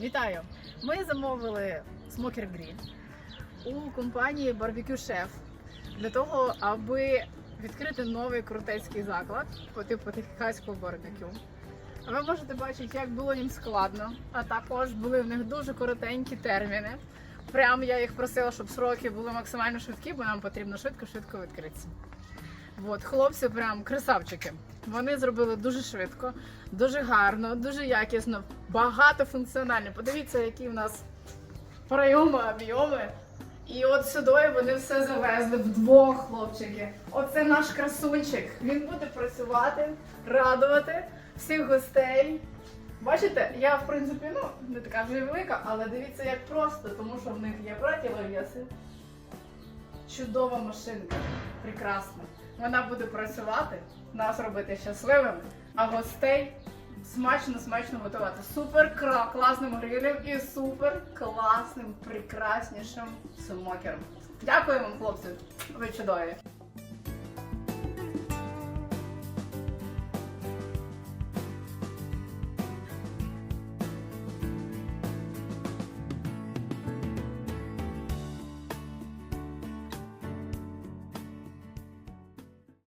Вітаю! Ми замовили смокер гріль у компанії Barbecue Chef для того, аби відкрити новий крутецький заклад по типу техаського барбекю. Ви можете бачити, як було їм складно, а також були в них дуже коротенькі терміни. Прям я їх просила, щоб сроки були максимально швидкі, бо нам потрібно швидко-швидко відкритися. От, хлопці прям красавчики. Вони зробили дуже швидко, дуже гарно, дуже якісно, багатофункціонально. Подивіться, які в нас прийоми, об'єми. І от сюди вони все завезли вдвох, хлопчики. Оце наш красунчик. Він буде працювати, радувати всіх гостей. Бачите, я в принципі ну не така вже велика, але дивіться, як просто, тому що в них є противовеси. Чудова машинка, прекрасна. Вона буде працювати, нас робити щасливими, а гостей смачно, смачно готувати. Супер класним грилем і супер класним, прекраснішим смокером. Дякую вам, хлопці. Ви чудові.